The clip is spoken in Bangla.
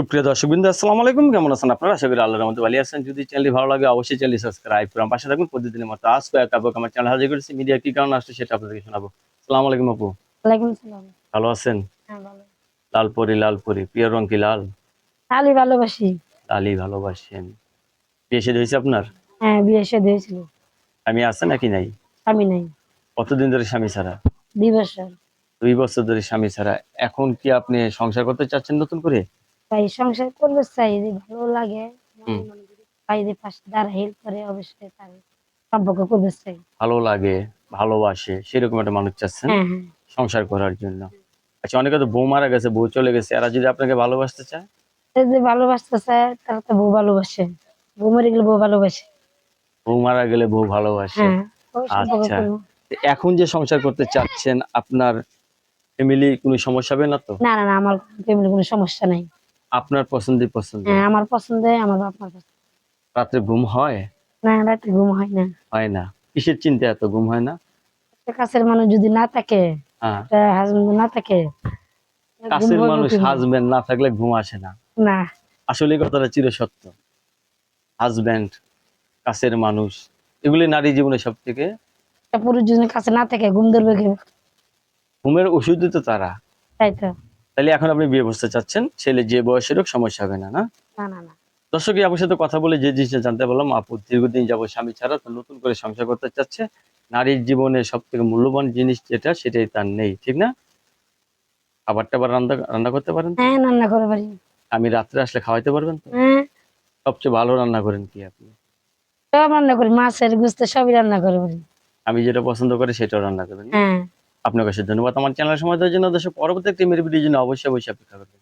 সুপ্রিয় দর্শকবৃন্দ আসসালামু আলাইকুম। কেমন আছেন আপনারা? আশা করি আল্লাহর মধ্যে ভালো আছেন। যদি চ্যানেলটি ভালো লাগে অবশ্যই চ্যানেলটি সাবস্ক্রাইব করুন। পাশে থাকুন। প্রতিদিনের মতো আসব এক আপু আমার চ্যানেল হাজির করেছি। মিডিয়া কি কারণে আসছে সেটা আপনাদেরকে শোনাবো। আসসালামু আলাইকুম আপু। ভালো আছেন? হ্যাঁ ভালো। লালপরি লালপরি। প্রিয় রং কি লাল? আলি ভালোবাসি। লালই ভালোবাসেন। বিয়ে শাদী হয়েছে আপনার? হ্যাঁ বিয়ে সাথে হয়েছিল। স্বামী আছে নাকি নাই? স্বামী নাই। কতদিন ধরে স্বামী ছাড়া? দুই বছর। দুই বছর ধরে স্বামী ছাড়া। এখন কি আপনি সংসার করতে চাচ্ছেন নতুন করে? তাই সংসার করবে চাই যে ভালো লাগে পাশে দাঁড়া হেল্প করে অবশ্যই তার সম্পর্ক করবে চাই। ভালো লাগে ভালোবাসে সেরকম একটা মানুষ চাচ্ছেন হ্যাঁ হ্যাঁ। সংসার করার জন্য। আচ্ছা অনেকে তো বউ মারা গেছে বউ চলে গেছে এরা যদি আপনাকে ভালোবাসতে চায়? সে যে ভালোবাসতে চায় তারা তো বউ ভালোবাসে। বউ মরে গেলে বউ ভালোবাসে। বউ মারা গেলে বউ ভালোবাসে। হ্যাঁ আচ্ছা। এখন যে সংসার করতে চাচ্ছেন আপনার ফ্যামিলি কোনো সমস্যা হবে না তো? না না আমার ফ্যামিলি কোনো সমস্যা নাই। আপনার পছন্দ পছন্দ? হ্যাঁ আমার পছন্দ আমার বাপ মার পছন্দ। রাত্রে ঘুম হয়? না রাতে ঘুম হয় না। হয় না। কিসের চিন্তা এত ঘুম হয় না? কাছের মানুষ যদি না থাকে হ্যাঁ। হাজবেন্ড না থাকে কাছের মানুষ? হাজবেন্ড না? থাকলে ঘুম আসে না। না। আসলে কথাটা চির সত্য হাজবেন্ড কাছের মানুষ এগুলি নারী জীবনে সব থেকে পুরুষ যদি কাছে না থাকে ঘুম ধরবে ঘুমের ওষুধই তো তারা। তাই তো। তাহলে এখন আপনি বিয়ে বসতে চাচ্ছেন ছেলে যে বয়সের হোক সমস্যা হবে না না? দর্শক আপুর সাথে কথা বলে যে জিনিসটা জানতে পারলাম আপু দীর্ঘদিন যাব স্বামী ছাড়া তো নতুন করে সংসার করতে চাচ্ছে। নারীর জীবনে সব থেকে মূল্যবান জিনিস যেটা সেটাই তার নেই ঠিক না? খাবার টাবার রান্না রান্না করতে পারেন হ্যাঁ রান্না করে পারি। আমি রাত্রে আসলে খাওয়াইতে পারবেন তো? হ্যাঁ। সবচেয়ে ভালো রান্না করেন কি আপনি? সব রান্না করি মাছের গুস্ত সবই রান্না করে পারি। আমি যেটা পছন্দ করি সেটাও রান্না করেন। হ্যাঁ। আপনার কাছে ধন্যবাদ। আমার চ্যানেল সময় দেওয়ার জন্য দেশের পরবর্তী একটি মেরে ভিডিওর জন্য অবশ্যই অবশ্যই অপেক্ষা করবেন।